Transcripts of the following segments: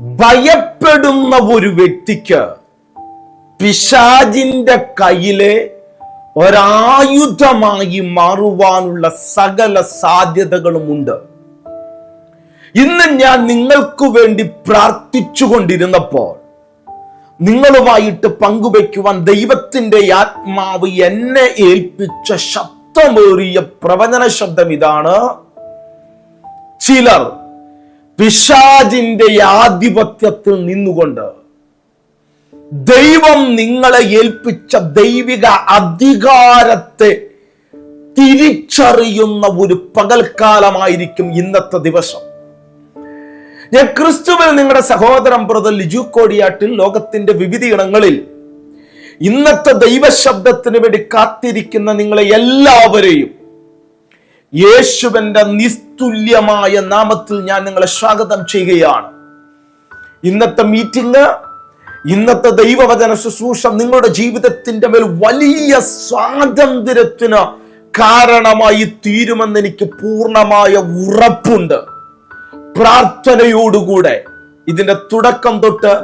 ഭയപ്പെടുന്ന ഒരു വ്യക്തിക്ക് പിശാജിന്റെ കയ്യിലെ ഒരായുധമായി മാറുവാനുള്ള സകല സാധ്യതകളുമുണ്ട്. ഇന്ന് ഞാൻ നിങ്ങൾക്ക് വേണ്ടി പ്രാർത്ഥിച്ചുകൊണ്ടിരുന്നപ്പോൾ നിങ്ങളുമായിട്ട് പങ്കുവയ്ക്കുവാൻ ദൈവത്തിന്റെ ആത്മാവ് എന്നെ ഏൽപ്പിച്ച ശബ്ദമേറിയ പ്രവചന ശബ്ദം ഇതാണ്. ചിലർ പിശാജിന്റെ ആധിപത്യത്തിൽ നിന്നുകൊണ്ട് ദൈവം നിങ്ങളെ ഏൽപ്പിച്ച ദൈവിക അധികാരത്തെ തിരിച്ചറിയുന്ന ഒരു പകൽക്കാലമായിരിക്കും ഇന്നത്തെ ദിവസം. ഞാൻ ക്രിസ്തുവിൽ നിങ്ങളുടെ സഹോദരൻ ബ്രദർ ലിജു കോടിയാട്ടിൽ ലോകത്തിന്റെ വിവിധ ഇടങ്ങളിൽ ഇന്നത്തെ ദൈവശബ്ദത്തിന് വേണ്ടി കാത്തിരിക്കുന്ന നിങ്ങളെ എല്ലാവരെയും യേശുവിന്റെ നിസ്തുല്യമായ നാമത്തിൽ ഞാൻ നിങ്ങളെ സ്വാഗതം ചെയ്യുകയാണ്. ഇന്നത്തെ മീറ്റിംഗ് ഇന്നത്തെ ദൈവവചന ശുശ്രൂഷ നിങ്ങളുടെ ജീവിതത്തിന്റെ മേൽ വലിയ സ്വാതന്ത്ര്യത്തിന് കാരണമായി തീരുമെന്ന് എനിക്ക് പൂർണമായ ഉറപ്പുണ്ട്. പ്രാർത്ഥനയോടുകൂടെ ഇതിന്റെ തുടക്കം തൊട്ട്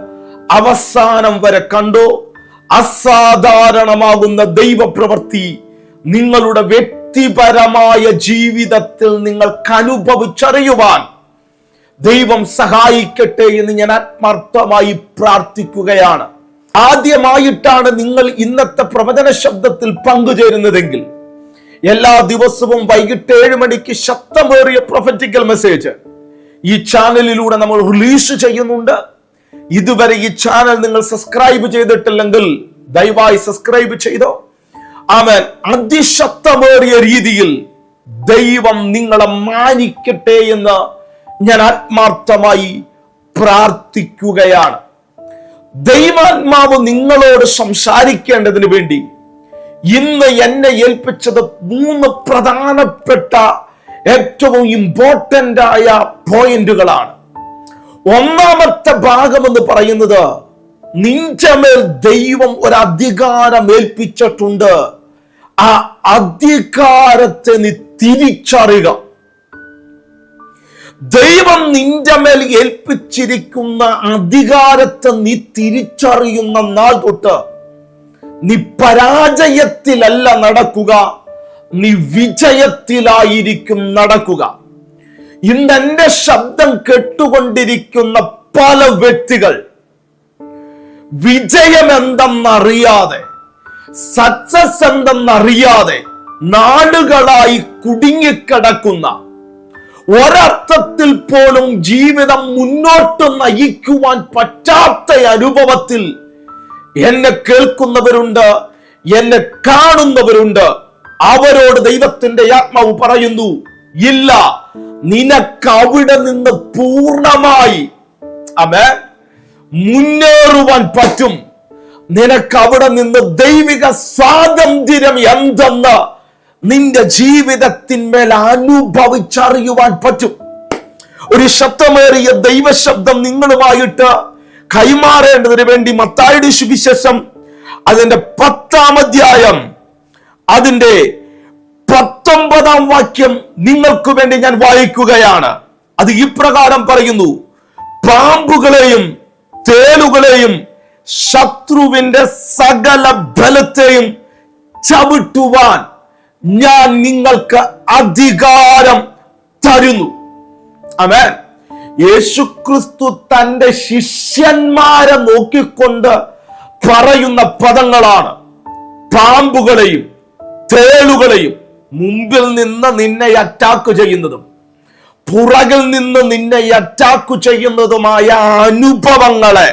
അവസാനം വരെ കണ്ടോ? അസാധാരണമാകുന്ന ദൈവപ്രവൃത്തി നിങ്ങളുടെ വ്യക്തിപരമായ ജീവിതത്തിൽ നിങ്ങൾക്ക് അനുഭവിച്ചറിയുവാൻ ദൈവം സഹായിക്കട്ടെ എന്ന് ഞാൻ ആത്മാർത്ഥമായി പ്രാർത്ഥിക്കുകയാണ്. ആദ്യമായിട്ടാണ് നിങ്ങൾ ഇന്നത്തെ പ്രവചന ശബ്ദത്തിൽ പങ്കുചേരുന്നതെങ്കിൽ എല്ലാ ദിവസവും വൈകിട്ട് ഏഴ് മണിക്ക് ശക്തമേറിയ പ്രൊഫറ്റിക്കൽ മെസ്സേജ് ഈ ചാനലിലൂടെ നമ്മൾ റിലീസ് ചെയ്യുന്നുണ്ട്. ഇതുവരെ ഈ ചാനൽ നിങ്ങൾ സബ്സ്ക്രൈബ് ചെയ്തിട്ടില്ലെങ്കിൽ ദയവായി സബ്സ്ക്രൈബ് ചെയ്തോ. അവൻ അതിശക്തമേറിയ രീതിയിൽ ദൈവം നിങ്ങളെ മാനിക്കട്ടെ എന്ന് ഞാൻ ആത്മാർത്ഥമായി പ്രാർത്ഥിക്കുകയാണ്. ദൈവാത്മാവ് നിങ്ങളോട് സംസാരിക്കേണ്ടതിന് വേണ്ടി ഇന്ന് എന്നെ ഏൽപ്പിച്ചത് മൂന്ന് പ്രധാനപ്പെട്ട ഏറ്റവും ഇമ്പോർട്ടന്റ് ആയ പോയിന്റുകളാണ്. ഒന്നാമത്തെ ഭാഗം എന്ന് പറയുന്നത് നിഞ്ചമേൽ ദൈവം ഒരു അധികാരം ഏൽപ്പിച്ചിട്ടുണ്ട്. ആ അധികാരത്തെ നീ തിരിച്ചറിയുക. ദൈവം നിന്റെ മേൽ ഏൽപ്പിച്ചിരിക്കുന്ന അധികാരത്തെ നീ തിരിച്ചറിയുന്ന നാൾ തൊട്ട് നീ പരാജയത്തിലല്ല നടക്കുക നീ വിജയത്തിലായിരിക്കും നടക്കുക. ഇന്ന് എന്റെ ശബ്ദം കേട്ടുകൊണ്ടിരിക്കുന്ന പല വ്യക്തികൾ വിജയം എന്തെന്നറിയാതെ സക്സസ് എന്തെന്നറിയാതെ നാടുകളായി കുടുങ്ങിക്കിടക്കുന്ന ഒരർത്ഥത്തിൽ പോലും ജീവിതം മുന്നോട്ട് നയിക്കുവാൻ പറ്റാത്ത അനുഭവത്തിൽ എന്നെ കേൾക്കുന്നവരുണ്ട് എന്നെ കാണുന്നവരുണ്ട്. അവരോട് ദൈവത്തിന്റെ ആത്മാവ് പറയുന്നു ഇല്ല നിനക്ക് അവിടെ നിന്ന് പൂർണമായി അമേ മുന്നേറുവാൻ പറ്റും. നിനക്ക് അവിടെ നിന്ന് ദൈവിക സ്വാതന്ത്ര്യം എന്തെന്ന് നിന്റെ ജീവിതത്തിന്മേൽ അനുഭവിച്ചറിയുവാൻ പറ്റും. ഒരു ശബ്ദമേറിയ ദൈവശബ്ദം നിങ്ങളുമായിട്ട് കൈമാറേണ്ടതിന് വേണ്ടി മത്തായുടെ സുവിശേഷം അതിന്റെ പത്താം അധ്യായം അതിന്റെ പത്തൊമ്പതാം വാക്യം നിങ്ങൾക്ക് വേണ്ടി ഞാൻ വായിക്കുകയാണ്. അത് ഇപ്രകാരം പറയുന്നു പാമ്പുകളെയും തേലുകളെയും ശത്രുവിന്റെ സകല ബലത്തെയും ചവിട്ടുവാൻ ഞാൻ നിങ്ങൾക്ക് അധികാരം തരുന്നു. അമേൻ യേശുക്രിസ്തു തന്റെ ശിഷ്യന്മാരെ നോക്കിക്കൊണ്ട് പറയുന്ന പദങ്ങളാണ്. പാമ്പുകളെയും തേളുകളെയും മുമ്പിൽ നിന്ന് നിന്നെ അറ്റാക്ക് ചെയ്യുന്നതും പുറകിൽ നിന്ന് നിന്നെ അറ്റാക്ക് ചെയ്യുന്നതുമായ അനുഭവങ്ങളെ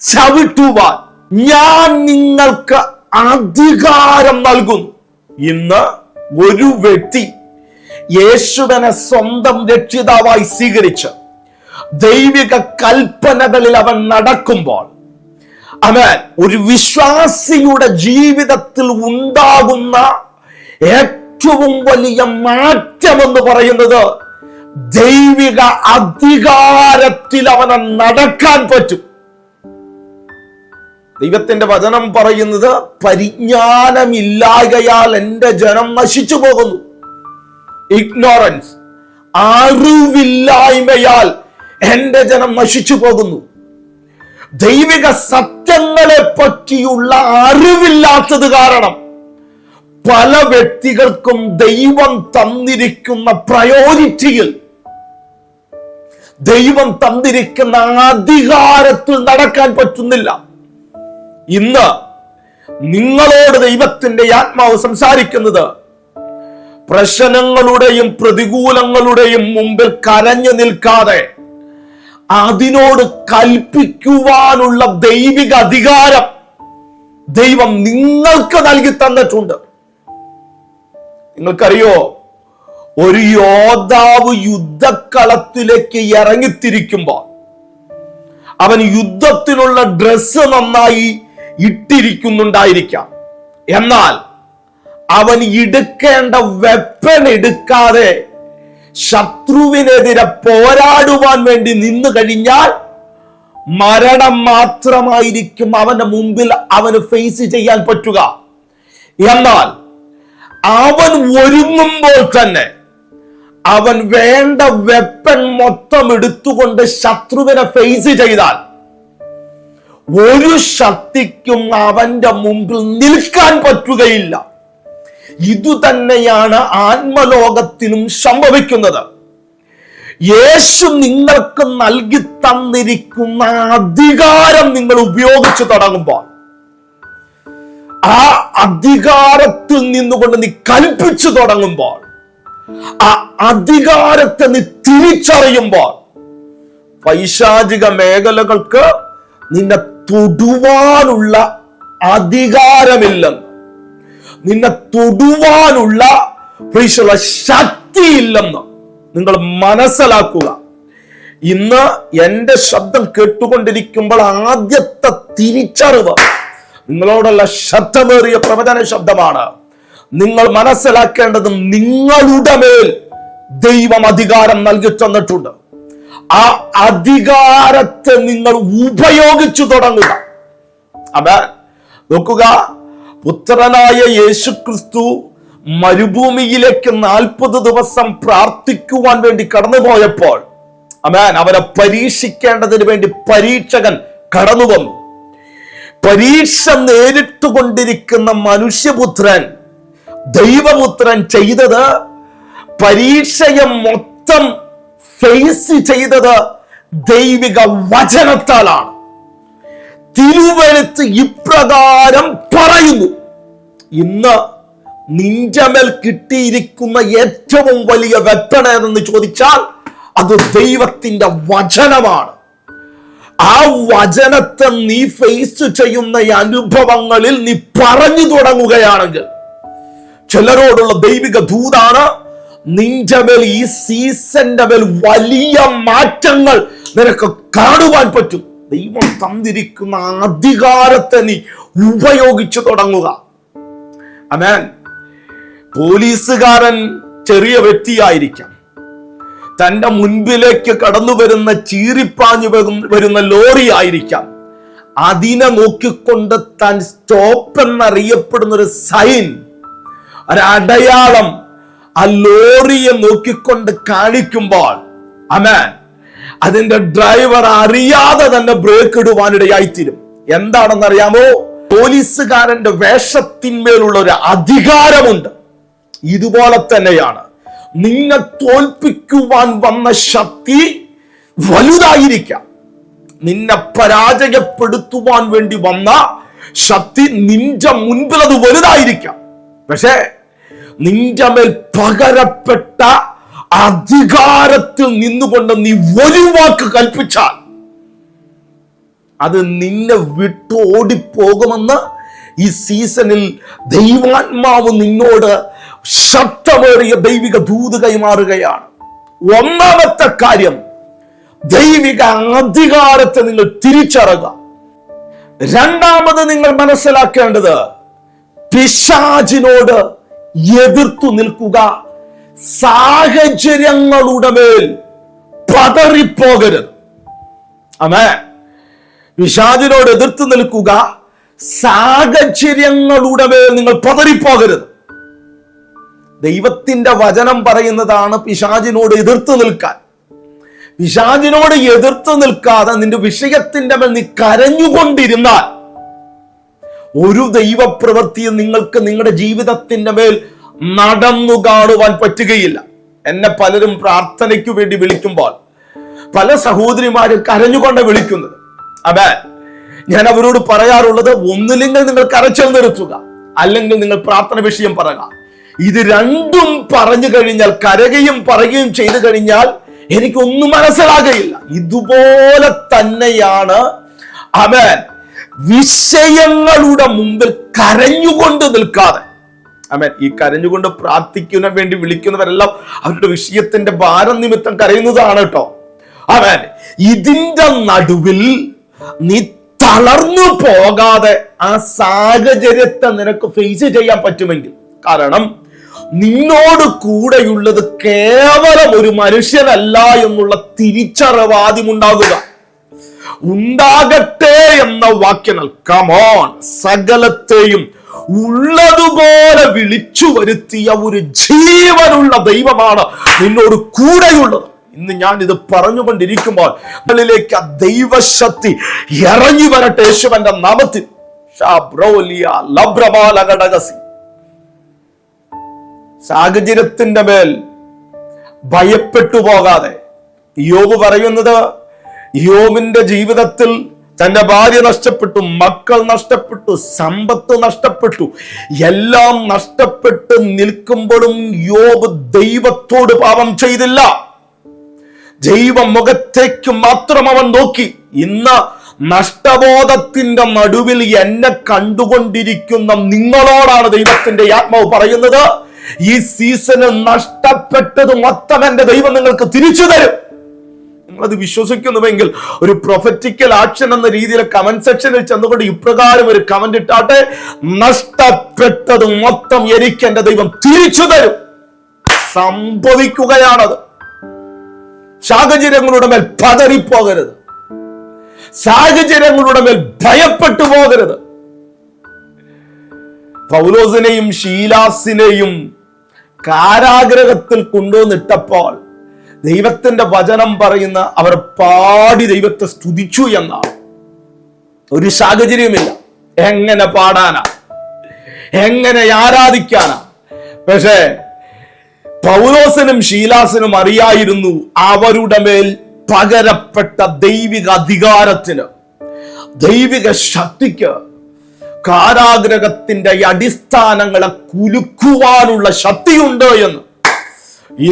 ചവിട്ടുവാൻ ഞാൻ നിങ്ങൾക്ക് അധികാരം നൽകുന്നു. ഇന്ന് ഒരു വ്യക്തി യേശുവിനെ സ്വന്തം രക്ഷിതാവായി സ്വീകരിച്ച് ദൈവിക കൽപ്പനകളിൽ അവൻ നടക്കുമ്പോൾ അവൻ ഒരു വിശ്വാസിയുടെ ജീവിതത്തിൽ ഉണ്ടാകുന്ന ഏറ്റവും വലിയ മാറ്റം എന്ന് പറയുന്നത് ദൈവിക അധികാരത്തിൽ അവനെ നടക്കാൻ പറ്റും. ദൈവത്തിന്റെ വചനം പറയുന്നത് പരിജ്ഞാനമില്ലായകയാൽ എന്റെ ജനം നശിച്ചു പോകുന്നു. ഇഗ്നോറൻസ് അറിവില്ലായ്മയാൽ എന്റെ ജനം നശിച്ചു പോകുന്നു. ദൈവിക സത്യങ്ങളെ പറ്റിയുള്ള അറിവില്ലാത്തത് കാരണം പല വ്യക്തികൾക്കും ദൈവം തന്നിരിക്കുന്ന പ്രയോറിറ്റിയിൽ ദൈവം തന്നിരിക്കുന്ന അധികാരത്തിൽ നടക്കാൻ പറ്റുന്നില്ല. ഇന്ന് നിങ്ങളോട് ദൈവത്തിന്റെ ആത്മാവ് സംസാരിക്കുന്നത് പ്രശ്നങ്ങളുടെയും പ്രതികൂലങ്ങളുടെയും മുമ്പിൽ കരഞ്ഞു നിൽക്കാതെ അതിനോട് കൽപ്പിക്കുവാനുള്ള ദൈവിക അധികാരം ദൈവം നിങ്ങൾക്ക് നൽകി തന്നിട്ടുണ്ട്. നിങ്ങൾക്കറിയോ? ഒരു യോദ്ധാവ് യുദ്ധക്കളത്തിലേക്ക് ഇറങ്ങിത്തിരിക്കുമ്പോൾ അവൻ യുദ്ധത്തിനുള്ള ഡ്രസ്സ് നന്നായി ഇട്ടിരിക്കുന്നുണ്ടായിരിക്കാം. എന്നാൽ അവൻ എടുക്കേണ്ട വെപ്പൺ എടുക്കാതെ ശത്രുവിനെതിരെ പോരാടുവാൻ വേണ്ടി നിന്നു കഴിഞ്ഞാൽ മരണം മാത്രമായിരിക്കും അവന്റെ മുമ്പിൽ അവന് ഫേസ് ചെയ്യാൻ പറ്റുക. എന്നാൽ അവൻ ഒരുങ്ങുമ്പോൾ തന്നെ അവൻ വേണ്ട വെപ്പൺ മൊത്തം എടുത്തുകൊണ്ട് ശത്രുവിനെ ഫേസ് ചെയ്താൽ ഒരു ശക്തിക്കും അവന്റെ മുമ്പിൽ നിൽക്കാൻ പറ്റുകയില്ല. ഇതുതന്നെയാണ് ആത്മലോകത്തിനും സംഭവിക്കുന്നത്. യേശു നിങ്ങൾക്ക് നൽകി തന്നിരിക്കുന്ന അധികാരം നിങ്ങൾ ഉപയോഗിച്ചു തുടങ്ങുമ്പോൾ ആ അധികാരത്തിൽ നിന്നുകൊണ്ട് നീ കൽപ്പിച്ചു തുടങ്ങുമ്പോൾ ആ അധികാരത്തെ നീ തിരിച്ചറിയുമ്പോൾ പൈശാചിക മേഖലകൾക്ക് നിന്നെ തൊടുവാനുള്ള അധികാരമില്ലെന്ന്. നിന്നെ തൊടുവാനുള്ള ശക്തിയില്ലെന്ന് നിങ്ങൾ മനസ്സിലാക്കുക. ഇന്ന് എന്റെ ശബ്ദം കേട്ടുകൊണ്ടിരിക്കുമ്പോൾ ആദ്യത്തെ തിരിച്ചറിവ് നിങ്ങളോടുള്ള ശബ്ദമേറിയ പ്രവചന ശബ്ദമാണ്. നിങ്ങൾ മനസ്സിലാക്കേണ്ടത് നിങ്ങളുടെ മേൽ ദൈവം അധികാരം നൽകി തന്നിട്ടുണ്ട്. ആ അധികാരത്തെ നിങ്ങൾ ഉപയോഗിച്ചു തുടങ്ങുക. അതെ നോക്കുക പുത്രനായ യേശു ക്രിസ്തു മരുഭൂമിയിലേക്ക് നാൽപ്പത് ദിവസം പ്രാർത്ഥിക്കുവാൻ വേണ്ടി കടന്നുപോയപ്പോൾ അമേൻ അവരെ പരീക്ഷിക്കേണ്ടതിന് വേണ്ടി പരീക്ഷകൻ കടന്നു വന്നു പരീക്ഷ നേരിട്ടുകൊണ്ടിരിക്കുന്ന മനുഷ്യപുത്രൻ ദൈവപുത്രൻ ചെയ്തത് പരീക്ഷയെ മൊത്തം ഫേസ് ചെയ്തത് ദൈവിക വചനത്താലാണ്. തിരുവഴുത്ത് ഇപ്രകാരം പറയുന്നു. ഇന്ന് നിഞ്ചമേൽ മേൽ കിട്ടിയിരിക്കുന്ന ഏറ്റവും വലിയ വെപ്പണ എന്ന് ചോദിച്ചാൽ അത് ദൈവത്തിന്റെ വചനമാണ്. ആ വചനത്തെ നീ ഫേസ് ചെയ്യുന്ന അനുഭവങ്ങളിൽ നീ പറഞ്ഞു തുടങ്ങുകയാണെങ്കിൽ ചിലരോടുള്ള ദൈവിക ദൂതാണ് നിന്റെ മേൽ ഈ സീസന്റെ മേൽ വലിയ മാറ്റങ്ങൾ നിനക്ക് കാണുവാൻ പറ്റും. ദൈവം തന്നിരിക്കുന്ന അധികാരത്തെ നീ ഉപയോഗിച്ചു തുടങ്ങുക. അമേൻ പോലീസുകാരൻ ചെറിയ വ്യക്തിയായിരിക്കാം. തന്റെ മുൻപിലേക്ക് കടന്നു വരുന്ന ചീറിപ്പാഞ്ഞു വരുന്ന ലോറി ആയിരിക്കാം. അതിനെ നോക്കിക്കൊണ്ട് താൻ സ്റ്റോപ്പ് എന്നറിയപ്പെടുന്ന ഒരു സൈൻ ഒരടയാളം ആ ലോറിയെ നോക്കിക്കൊണ്ട് കാണിക്കുമ്പോൾ അമേൻ അതിന്റെ ഡ്രൈവർ അറിയാതെ തന്നെ ബ്രേക്ക് ഇടുവാനിടയായിത്തീരും എന്താണെന്ന് അറിയാമോ പോലീസുകാരന്റെ വേഷത്തിന്മേലുള്ള ഒരു അധികാരമുണ്ട്. ഇതുപോലെ തന്നെയാണ്. നിന്നെ തോൽപ്പിക്കുവാൻ വന്ന ശക്തി വലുതായിരിക്കാം. നിന്നെ പരാജയപ്പെടുത്തുവാൻ വേണ്ടി വന്ന ശക്തി നിന്റെ മുൻപിൽ അത് വലുതായിരിക്കാം. പക്ഷേ നിന്റെ മേൽ പകരപ്പെട്ട അധികാരത്തിൽ നിന്നുകൊണ്ട് നീ ഒരു വാക്ക് കൽപ്പിച്ചാൽ അത് നിന്നെ വിട്ടു ഓടിപ്പോകുമെന്ന് ഈ സീസണിൽ ദൈവാത്മാവ് നിന്നോട് ശക്തമേറിയ ദൈവിക ദൂത് കൈമാറുകയാണ്. ഒന്നാമത്തെ കാര്യം ദൈവിക അധികാരത്തെ നിങ്ങൾ തിരിച്ചറിയുക. രണ്ടാമത് നിങ്ങൾ മനസ്സിലാക്കേണ്ടത് പിശാചിനോട് എതിർത്തു നിൽക്കുക. സാഹചര്യങ്ങളുടെ മേൽ പതറിപ്പോകരുത്. അമേ വിഷാദിനോട് എതിർത്ത് നിൽക്കുക. സാഹചര്യങ്ങളുടെ മേൽ നിങ്ങൾ പതറിപ്പോകരുത്. ദൈവത്തിന്റെ വചനം പറയുന്നതാണ് പിശാചിനോട് എതിർത്ത് നിൽക്കാൻ. പിശാചിനോട് എതിർത്ത് നിൽക്കാതെ നിന്റെ വിഷയത്തിന്റെ മേൽ നീ കരഞ്ഞുകൊണ്ടിരുന്നാൽ ഒരു ദൈവപ്രവൃത്തിയും നിങ്ങൾക്ക് നിങ്ങളുടെ ജീവിതത്തിന്റെ മേൽ നടന്നു കാണുവാൻ പറ്റുകയില്ല. എന്നെ പലരും പ്രാർത്ഥനയ്ക്കു വേണ്ടി വിളിക്കുമ്പോൾ പല സഹോദരിമാരും കരഞ്ഞുകൊണ്ട് വിളിക്കുന്നത്. അതെ ഞാൻ അവരോട് പറയാറുള്ളത് ഒന്നില്ലെങ്കിൽ നിങ്ങൾ കരച്ചൽ നിർത്തുക അല്ലെങ്കിൽ നിങ്ങൾ പ്രാർത്ഥന വിഷയം പറയുക. ഇത് രണ്ടും പറഞ്ഞു കഴിഞ്ഞാൽ കരകയും പറയുകയും ചെയ്തു കഴിഞ്ഞാൽ എനിക്കൊന്നും മനസ്സിലാകയില്ല. ഇതുപോലെ തന്നെയാണ്. അവൻ വിഷയങ്ങളുടെ മുമ്പിൽ കരഞ്ഞുകൊണ്ട് നിൽക്കാതെ. അമേൻ ഈ കരഞ്ഞുകൊണ്ട് പ്രാർത്ഥിക്കുന്ന വേണ്ടി വിളിക്കുന്നവരെല്ലാം അവരുടെ വിഷയത്തിന്റെ ഭാരം നിമിത്തം കരയുന്നതാണ് കേട്ടോ. ആമേൻ. ഇതിന്റെ നടുവിൽ നീ തളർന്നു പോകാതെ ആ സാഹചര്യത്തെ നിനക്ക് ഫേസ് ചെയ്യാൻ പറ്റുമെങ്കിൽ. കാരണം നിന്നോട് കൂടെയുള്ളത് കേവലം ഒരു മനുഷ്യനല്ല എന്നുള്ള തിരിച്ചറിവാദ്യം ഉണ്ടാകുക ഉണ്ടാകട്ടെ എന്ന വാക്യങ്ങൾ. കമോൺ സകലത്തെയും ഉള്ളതുപോലെ വിളിച്ചു വരുത്തിയ ഒരു ജീവനുള്ള ദൈവമാണ് നിന്നോട് കൂടെയുള്ളത്. ഇന്ന് ഞാൻ ഇത് പറഞ്ഞുകൊണ്ടിരിക്കുമ്പോൾ നിങ്ങളിലേക്ക് ആ ദൈവശക്തി ഇറങ്ങി വരട്ടെ യേശുവന്റെ നാമത്തിൽ. സാഹചര്യത്തിന്റെ മേൽ ഭയപ്പെട്ടു പോകാതെ. യോബ് പറയുന്നത് യോബിന്റെ ജീവിതത്തിൽ തന്റെ ഭാര്യ നഷ്ടപ്പെട്ടു മക്കൾ നഷ്ടപ്പെട്ടു സമ്പത്ത് നഷ്ടപ്പെട്ടു എല്ലാം നഷ്ടപ്പെട്ട് നിൽക്കുമ്പോഴും യോബ് ദൈവത്തോട് പാപം ചെയ്തില്ല. ദൈവ മുഖത്തേക്ക് മാത്രം അവൻ നോക്കി. ഇന്ന് നഷ്ടബോധത്തിന്റെ നടുവിൽ എന്നെ കണ്ടുകൊണ്ടിരിക്കുന്ന നിങ്ങളോടാണ് ദൈവത്തിന്റെ ആത്മാവ് പറയുന്നത്. ഈ സീസണ് നഷ്ടപ്പെട്ടത് മൊത്തം എന്റെ ദൈവം നിങ്ങൾക്ക് തിരിച്ചു തരും. നിങ്ങളത് വിശ്വസിക്കുന്നുവെങ്കിൽ ഒരു പ്രൊഫറ്റിക്കൽ ആക്ഷൻ എന്ന രീതിയിൽ കമന്റ് സെക്ഷനിൽ ചെന്നുകൊണ്ട് ഇപ്രകാരം ഒരു കമന്റ് ഇട്ടാട്ടെ നഷ്ടപ്പെട്ടത് മൊത്തം എനിക്ക് എന്റെ ദൈവം തിരിച്ചു തരും. സംഭവിക്കുകയാണത്. സാഹചര്യങ്ങളുടെ മേൽ പതറിപ്പോകരുത്. സാഹചര്യങ്ങളുടെ മേൽ ഭയപ്പെട്ടു പോകരുത്. പൗലോസിനെയും ഷീലാസിനെയും കാരാഗ്രഹത്തിൽ കൊണ്ടുവന്നിട്ടപ്പോൾ ദൈവത്തിന്റെ വചനം പറയുന്ന അവർ പാടി ദൈവത്തെ സ്തുതിച്ചു എന്നാണ്. ഒരു സാഹചര്യമില്ല എങ്ങനെ പാടാനാ? എങ്ങനെ ആരാധിക്കാനാ? പക്ഷേ പൗലോസിനും ഷീലാസിനും അറിയായിരുന്നു അവരുടെ മേൽ പകരപ്പെട്ട ദൈവിക അധികാരത്തിന് ദൈവിക ശക്തിക്ക് കാരാഗ്രഹത്തിന്റെ അടിസ്ഥാനങ്ങളെ കുലുക്കുവാനുള്ള ശക്തിയുണ്ട് എന്ന്.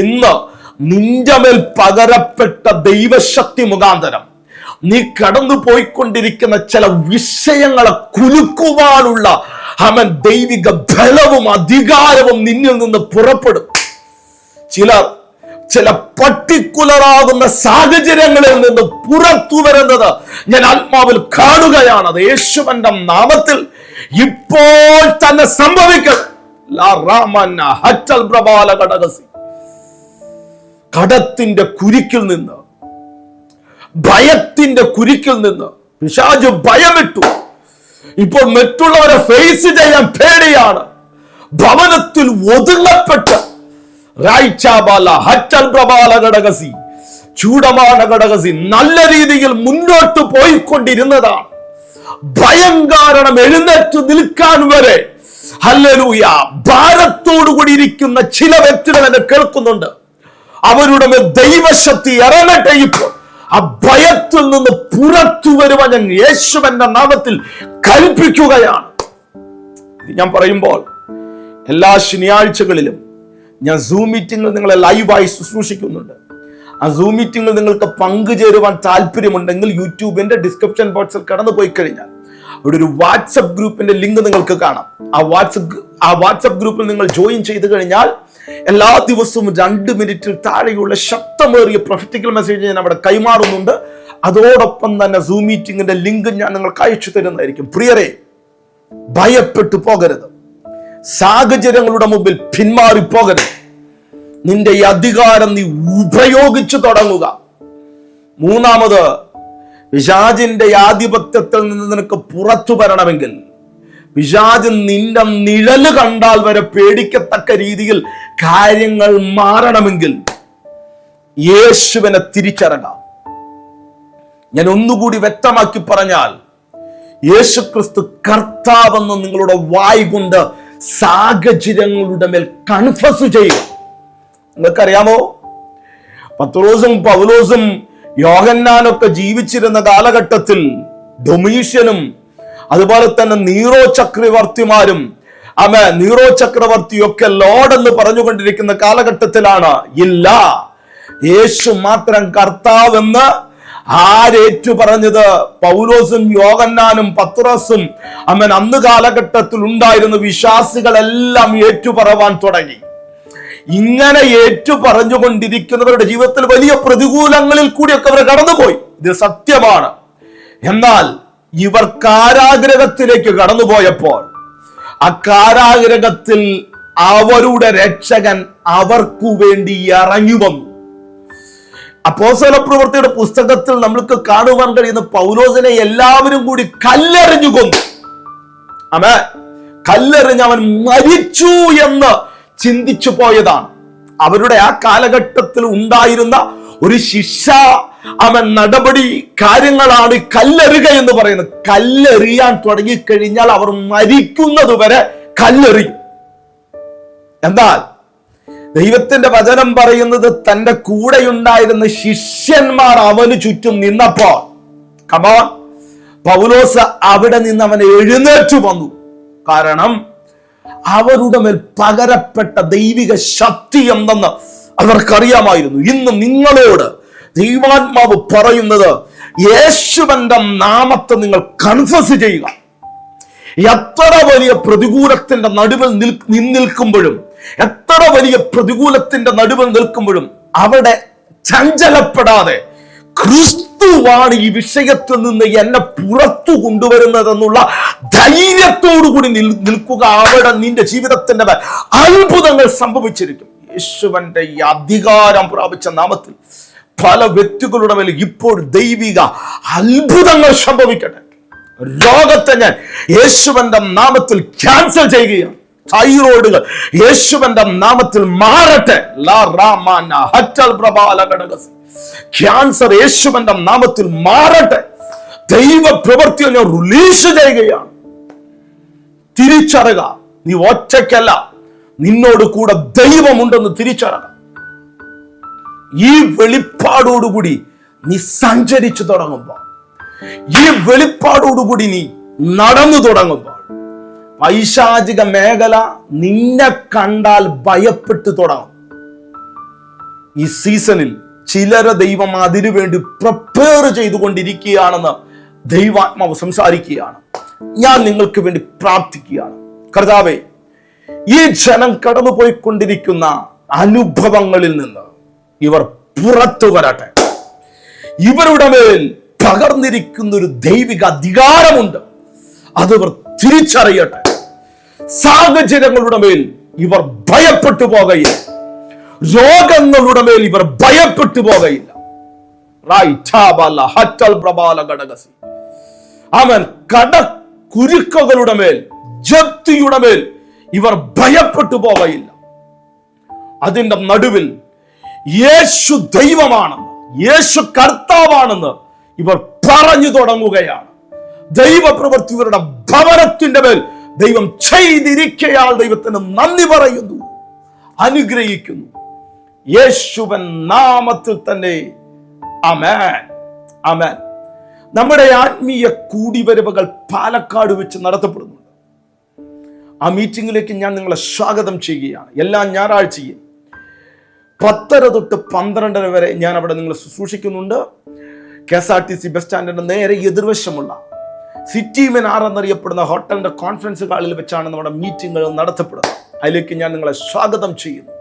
ഇന്ന് നിന്റെ പകരപ്പെട്ട ദൈവശക്തി മുഖാന്തരം നീ കടന്നു പോയിക്കൊണ്ടിരിക്കുന്ന ചില വിഷയങ്ങളെ കുലുക്കുവാനുള്ള അവൻ ദൈവിക ബലവും അധികാരവും നിന്നിൽ നിന്ന് പുറപ്പെടും. ചിലർ ചില പർട്ടിക്കുലറാകുന്ന സാഹചര്യങ്ങളിൽ നിന്ന് പുറത്തു വരുന്നത് ഞാൻ ആത്മാവിൽ കാണുകയാണ്. അത് യേശുവന്റെ നാമത്തിൽ ഇപ്പോൾ തന്നെ സംഭവിക്കണം കടത്തിന്റെ കുരുക്കിൽ നിന്ന് ഭയത്തിന്റെ കുരുക്കിൽ നിന്ന് പിശാജ് ഭയമിട്ടു. ഇപ്പോൾ മറ്റുള്ളവരെ ഫേസ് ചെയ്യാൻ പേടിയാണ്. ഭവനത്തിൽ ഒതുങ്ങപ്പെട്ട് ഘടകസി ചൂടമാന ഘടകസി നല്ല രീതിയിൽ മുന്നോട്ട് പോയിക്കൊണ്ടിരുന്നതാണ്. ഭയം കാരണം എഴുന്നേറ്റ് നിൽക്കാൻ വരെ ഹല്ലലൂയ ഭാരത്തോടു കൂടി ഇരിക്കുന്ന ചില വ്യക്തികൾ എന്നെ കേൾക്കുന്നുണ്ട്. അവരുടെ മേൽ ദൈവശക്തി ഇറങ്ങട്ടെ ഇപ്പോൾ. ആ ഭയത്തിൽ നിന്ന് പുറത്തു വരുവാൻ ഞാൻ യേശുവന്റെ നാമത്തിൽ കൽപ്പിക്കുകയാണ്. ഞാൻ പറയുമ്പോൾ എല്ലാ ശനിയാഴ്ചകളിലും ഞാൻ സൂം മീറ്റിംഗിൽ നിങ്ങളെ ലൈവായി ശുശ്രൂഷിക്കുന്നുണ്ട്. ആ സൂം മീറ്റിംഗിൽ നിങ്ങൾക്ക് പങ്കുചേരുവാൻ താല്പര്യമുണ്ടെങ്കിൽ യൂട്യൂബിന്റെ ഡിസ്ക്രിപ്ഷൻ ബോക്സിൽ കടന്നു പോയി കഴിഞ്ഞാൽ അവിടെ ഒരു വാട്സപ്പ് ഗ്രൂപ്പിന്റെ ലിങ്ക് നിങ്ങൾക്ക് കാണാം. ആ വാട്സപ്പ് ആ വാട്സപ്പ് ഗ്രൂപ്പിൽ നിങ്ങൾ ജോയിൻ ചെയ്ത് കഴിഞ്ഞാൽ എല്ലാ ദിവസവും രണ്ട് മിനിറ്റിൽ താഴെയുള്ള ശക്തമേറിയ പ്രൊഫറ്റിക്കൽ മെസ്സേജ് ഞാൻ അവിടെ കൈമാറുന്നുണ്ട്. അതോടൊപ്പം തന്നെ സൂം മീറ്റിംഗിന്റെ ലിങ്ക് ഞാൻ നിങ്ങൾക്ക് അയച്ചു തരുന്നതായിരിക്കും. പ്രിയരെ ഭയപ്പെട്ടു പോകരുത്. സാഹചര്യങ്ങളുടെ മുമ്പിൽ പിന്മാറിപ്പോകരുത് നിന്റെ ഈ അധികാരം നീ ഉപയോഗിച്ചു തുടങ്ങുക. മൂന്നാമത് വിശാജിന്റെ ആധിപത്യത്തിൽ നിന്ന് നിനക്ക് പുറത്തു വരണമെങ്കിൽ പിശാജ് നിന്റെ നിഴൽ കണ്ടാൽ വരെ പേടിക്കത്തക്ക രീതിയിൽ കാര്യങ്ങൾ മാറണമെങ്കിൽ യേശുവിനെ തിരിച്ചറിയാം ഞാൻ ഒന്നുകൂടി വ്യക്തമാക്കി പറഞ്ഞാൽ യേശു ക്രിസ്തു കർത്താവെന്ന് നിങ്ങളുടെ വായ് കൊണ്ട് സാഹചര്യങ്ങളുടെ മേൽ കൺഫസ് ചെയ്യുക നിങ്ങൾക്കറിയാമോ? പത്രോസും പൗലോസും യോഹന്നാനൊക്കെ ജീവിച്ചിരുന്ന കാലഘട്ടത്തിൽ ഡൊമീഷ്യനും അതുപോലെ തന്നെ നീറോ ചക്രവർത്തിമാരും അമ നീറോ ചക്രവർത്തിയൊക്കെ ലോഡ് എന്ന് പറഞ്ഞുകൊണ്ടിരിക്കുന്ന കാലഘട്ടത്തിലാണ്. ഇല്ല. യേശു മാത്രം കർത്താവെന്ന് ആരേറ്റു പറഞ്ഞത് പൗലോസും യോഗന്നാനും പത്രോസും അമ്മൻ അന്ന് കാലഘട്ടത്തിൽ ഉണ്ടായിരുന്ന വിശ്വാസികളെല്ലാം ഏറ്റുപറവാൻ തുടങ്ങി. ഇങ്ങനെ ഏറ്റു പറഞ്ഞുകൊണ്ടിരിക്കുന്നവരുടെ ജീവിതത്തിൽ വലിയ പ്രതികൂലങ്ങളിൽ കൂടിയൊക്കെ അവർ കടന്നുപോയി. ഇത് സത്യമാണ്. എന്നാൽ ഇവർ കാരാഗ്രഹത്തിലേക്ക് കടന്നുപോയപ്പോൾ ആ കാരാഗ്രഹത്തിൽ അവരുടെ രക്ഷകൻ അവർക്കു വേണ്ടി ഇറങ്ങി വന്നു. അപ്പോസല പ്രവൃത്തിയുടെ പുസ്തകത്തിൽ നമ്മൾക്ക് കാണുവാൻ കഴിയുന്ന പൗലോസിനെ എല്ലാവരും കൂടി കല്ലെറിഞ്ഞു കൊന്നു. അമേ കല്ലെറിഞ്ഞ് അവൻ മരിച്ചു എന്ന് ചിന്തിച്ചു പോയതാണ്. അവരുടെ ആ കാലഘട്ടത്തിൽ ഉണ്ടായിരുന്ന ഒരു ശിക്ഷ അവൻ നടപടി കാര്യങ്ങളാണ് കല്ലെറുക എന്ന് പറയുന്നത്. കല്ലെറിയാൻ തുടങ്ങിക്കഴിഞ്ഞാൽ അവർ മരിക്കുന്നത് വരെ കല്ലെറിയും. എന്നാൽ ദൈവത്തിന്റെ വചനം പറയുന്നത് തന്റെ കൂടെയുണ്ടായിരുന്ന ശിഷ്യന്മാർ അവന് ചുറ്റും നിന്നപ്പോൾ കമോൺ പൗലോസ് അവിടെ നിന്ന് അവൻ എഴുന്നേറ്റു വന്നു. കാരണം അവരുടെ മേൽ പകരപ്പെട്ട ദൈവിക ശക്തി എന്തെന്ന് അവർക്കറിയാമായിരുന്നു. ഇന്ന് നിങ്ങളോട് ദൈവാത്മാവ് പറയുന്നത് യേശുവന്റെ നാമത്തെ നിങ്ങൾ കൺഫസ് ചെയ്യുക. എത്ര വലിയ പ്രതികൂലത്തിന്റെ നടുവിൽ നിൽ നിൽക്കുമ്പോഴും എത്ര വലിയ പ്രതികൂലത്തിന്റെ നടുവിൽ നിൽക്കുമ്പോഴും അവിടെ ചഞ്ചലപ്പെടാതെ ക്രിസ്തുവാണ് ഈ വിഷയത്തിൽ നിന്ന് എന്നെ പുറത്തു കൊണ്ടുവരുന്നതെന്നുള്ള ധൈര്യത്തോടു കൂടി നിൽ- നിൽക്കുക. അവിടെ നിന്റെ ജീവിതത്തിന്റെ അത്ഭുതങ്ങൾ സംഭവിച്ചിരിക്കും. യേശുവന്റെ ഈ അധികാരം പ്രാപിച്ച നാമത്തിൽ പല വ്യക്തികളുടെ മേൽ ഇപ്പോൾ ദൈവിക അത്ഭുതങ്ങൾ സംഭവിക്കട്ടെ. രോഗത്തെ ഞാൻ യേശുവന്റെ നാമത്തിൽ ക്യാൻസൽ ചെയ്യുകയാണ്. തൈറോയിഡുകൾ യേശുവന്റെ നാമത്തിൽ മാറട്ടെ. ക്യാൻസർ യേശുവന്റെ നാമത്തിൽ മാറട്ടെ. ദൈവ പ്രവൃത്തിയെ ഞാൻ റിലീസ് ചെയ്യുകയാണ്. തിരിച്ചറിയുക. നീ ഒറ്റയ്ക്കല്ല. നിന്നോട് കൂടെ ദൈവമുണ്ടെന്ന് തിരിച്ചറിയുക. ഈ വെളിപ്പാടോടുകൂടി നീ സഞ്ചരിച്ചു തുടങ്ങുമ്പോൾ ഈ വെളിപ്പാടോടുകൂടി നീ നടന്നു തുടങ്ങുമ്പോൾ പൈശാചിക മേഖല നിന്നെ കണ്ടാൽ ഭയപ്പെട്ടു തുടങ്ങും. ഈ സീസണിൽ ചിലര ദൈവം അതിനു വേണ്ടി പ്രിപ്പയർ ചെയ്തുകൊണ്ടിരിക്കുകയാണെന്ന് ദൈവാത്മാവ് സംസാരിക്കുകയാണ്. ഞാൻ നിങ്ങൾക്ക് വേണ്ടി പ്രാർത്ഥിക്കുകയാണ്. കർത്താവേ ഈ ജനം കടന്നു കടന്നുപോയിക്കൊണ്ടിരിക്കുന്ന അനുഭവങ്ങളിൽ നിന്ന് ഇവർ പുറത്തു വരട്ടെ. ഇവരുടെ മേൽ പകർന്നിരിക്കുന്ന ഒരു ദൈവിക അധികാരമുണ്ട്. അത് ഇവർ തിരിച്ചറിയട്ടെ. സാഹചര്യങ്ങളുടെ മേൽ ഇവർ ഭയപ്പെട്ടു പോകയില്ല. രോഗങ്ങളുടെ മേൽ ഇവർ ഭയപ്പെട്ടു പോകയില്ല. അവൻ കട കുരുക്കുകളുടെ മേൽ ജപ്തിയുടെ മേൽ ഇവർ ഭയപ്പെട്ടു പോകയില്ല. അതിന്റെ നടുവിൽ യേശു ദൈവമാണെന്ന് യേശു കർത്താവാണെന്ന് ഇവർ പറഞ്ഞു തുടങ്ങുകയാണ്. ദൈവപ്രവൃത്തി ഇവരുടെ ഭവനത്തിന്റെ മേൽ ദൈവം ചെയ്തിരിക്കയാൾ ദൈവത്തിന് നന്ദി പറയുന്നു അനുഗ്രഹിക്കുന്നു. യേശുവൻ നാമത്തിൽ തന്നെ അമേൻ അമേൻ നമ്മുടെ ആത്മീയ കൂടിവരവുകൾ പാലക്കാട് വെച്ച് നടത്തപ്പെടുന്നുണ്ട്. ആ മീറ്റിംഗിലേക്ക് ഞാൻ നിങ്ങളെ സ്വാഗതം ചെയ്യുകയാണ്. എല്ലാ ഞായറാഴ്ചയും പത്തര തൊട്ട് പന്ത്രണ്ടര വരെ ഞാൻ അവിടെ നിങ്ങൾ ശുശ്രൂഷിക്കുന്നുണ്ട്. K S R T C bus സ്റ്റാൻഡിന്റെ നേരെ എതിർവശമുള്ള സിറ്റി മെനാർ എന്നറിയപ്പെടുന്ന ഹോട്ടലിന്റെ കോൺഫറൻസ് ഹാളിൽ വെച്ചാണ് നമ്മുടെ മീറ്റിങ്ങുകൾ നടത്തപ്പെടുന്നത്. അതിലേക്ക് ഞാൻ നിങ്ങളെ സ്വാഗതം ചെയ്യുന്നു.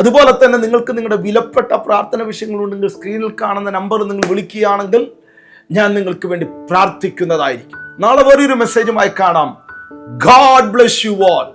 അതുപോലെ തന്നെ നിങ്ങൾക്ക് നിങ്ങളുടെ വിലപ്പെട്ട പ്രാർത്ഥന വിഷയങ്ങൾ ഉണ്ടെങ്കിൽ സ്ക്രീനിൽ കാണുന്ന നമ്പർ നിങ്ങൾ വിളിക്കുകയാണെങ്കിൽ ഞാൻ നിങ്ങൾക്ക് വേണ്ടി പ്രാർത്ഥിക്കുന്നതായിരിക്കും. നാളെ വേറൊരു മെസ്സേജുമായി കാണാം. God bless you all